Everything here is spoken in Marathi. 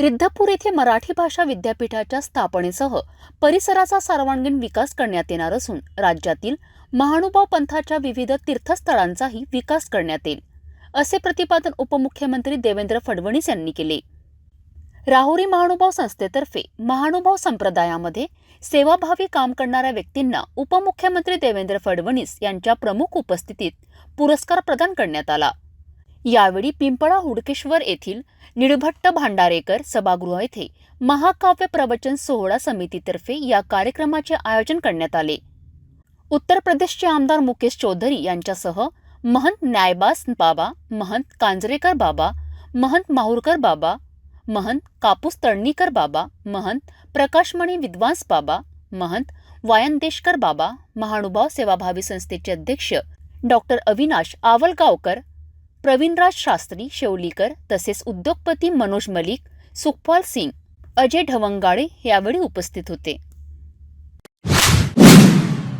रिद्धपूर येथे मराठी भाषा विद्यापीठाच्या स्थापनेसह परिसराचा सर्वांगीण विकास करण्यात येणार असून राज्यातील महानुभाव पंथाच्या विविध तीर्थस्थळांचाही विकास करण्यात येईल असे प्रतिपादन उपमुख्यमंत्री देवेंद्र फडणवीस यांनी केले. राहुरी महानुभाव संस्थेतर्फे महानुभाव संप्रदायामध्ये सेवाभावी काम करणाऱ्या व्यक्तींना उपमुख्यमंत्री देवेंद्र फडणवीस यांच्या प्रमुख उपस्थितीत पुरस्कार प्रदान करण्यात आला. यावेळी पिंपळा हुडकेश्वर येथील निळभट्ट भांडारेकर सभागृह येथे महाकाव्य प्रवचन सोहळा समितीतर्फे या कार्यक्रमाचे आयोजन करण्यात आले. उत्तर प्रदेशचे आमदार मुकेश चौधरी यांच्यासह महंत न्यायबास बाबा महंत कांजरेकर बाबा महंत माहूरकर बाबा महंत कापूस तळणीकर बाबा महंत प्रकाशमणी विद्वांस बाबा महंत वायंदेशकर बाबा महानुभाव सेवाभावी संस्थेचे अध्यक्ष डॉक्टर अविनाश आवलगावकर प्रवीणराज शास्त्री शेवलीकर तसेच उद्योगपती मनोज मलिक सुखपाल सिंग अजय ढवंगाळे यावेळी उपस्थित होते.